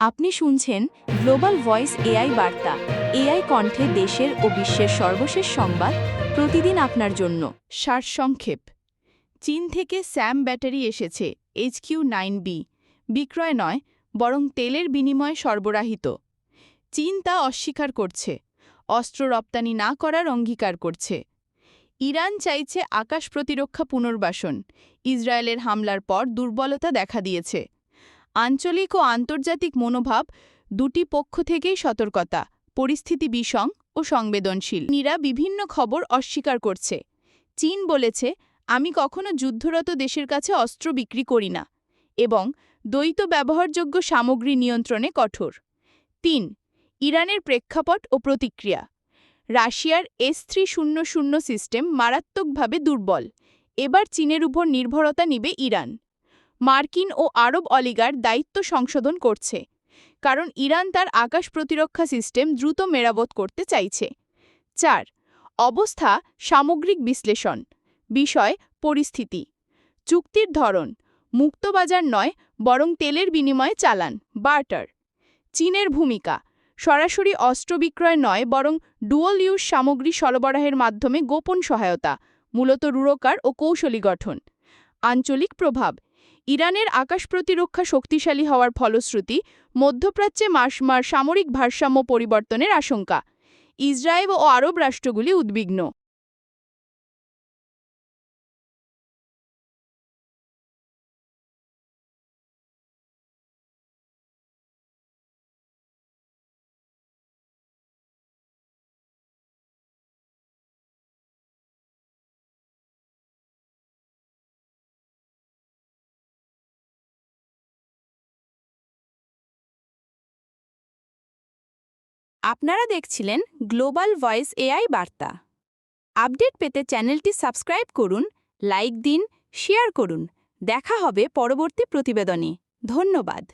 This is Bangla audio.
আপনি শুনছেন গ্লোবাল ভয়েস এআই বার্তা, এআই কণ্ঠে দেশের ও বিশ্বের সর্বশেষ সংবাদ প্রতিদিন আপনার জন্য। সারসংক্ষেপ চীন থেকে স্যাম ব্যাটারি এসেছে এইচকিউ নাইন বি। বিক্রয় নয়, বরং তেলের বিনিময়ে সরবরাহিত। চীন তা অস্বীকার করছে, অস্ত্র রপ্তানি না করার অঙ্গীকার করছে। ইরান চাইছে আকাশ প্রতিরক্ষা পুনর্বাসন, ইসরায়েলের হামলার পর দুর্বলতা দেখা দিয়েছে। আঞ্চলিক ও আন্তর্জাতিক মনোভাব দুটি পক্ষ থেকেই সতর্কতা, পরিস্থিতি বিষং ও সংবেদনশীল। নিরা বিভিন্ন খবর অস্বীকার করছে। চীন বলেছে, আমি কখনো যুদ্ধরত দেশের কাছে অস্ত্র বিক্রি করি না এবং দ্বৈত ব্যবহারযোগ্য সামগ্রী নিয়ন্ত্রণে কঠোর। তিন, ইরানের প্রেক্ষাপট ও প্রতিক্রিয়া। রাশিয়ার এস থ্রি শূন্য শূন্য সিস্টেম মারাত্মকভাবে দুর্বল। এবার চীনের উপর নির্ভরতা নিবে ইরান। মার্কিন ও আরব অলিগার দায়িত্ব সংশোধন করছে, কারণ ইরান তার আকাশ প্রতিরক্ষা সিস্টেম দ্রুত মেরামত করতে চাইছে। চার, অবস্থা সামগ্রিক বিশ্লেষণ, বিষয় পরিস্থিতি, চুক্তির ধরন, মুক্তবাজার নয়, বরং তেলের বিনিময়ে চালান, বার্টার। চীনের ভূমিকা, সরাসরি অস্ত্র বিক্রয় নয়, বরং ডুয়াল ইউজ সামগ্রী সরবরাহের মাধ্যমে গোপন সহায়তা, মূলত রুরকার ও কৌশলী গঠন। আঞ্চলিক প্রভাব ইরানের আকাশ প্রতিরক্ষা শক্তিশালী হওয়ার ফলশ্রুতি মধ্যপ্রাচ্যে মাস মাস সামরিক ভারসাম্য পরিবর্তনের আশঙ্কা। ইসরায়েল ও আরব রাষ্ট্রগুলি উদ্বিগ্ন। আপনারা দেখছিলেন গ্লোবাল ভয়েস এআই বার্তা। আপডেট পেতে চ্যানেলটি সাবস্ক্রাইব করুন, লাইক দিন, শেয়ার করুন। দেখা হবে পরবর্তী প্রতিবেদনে। ধন্যবাদ।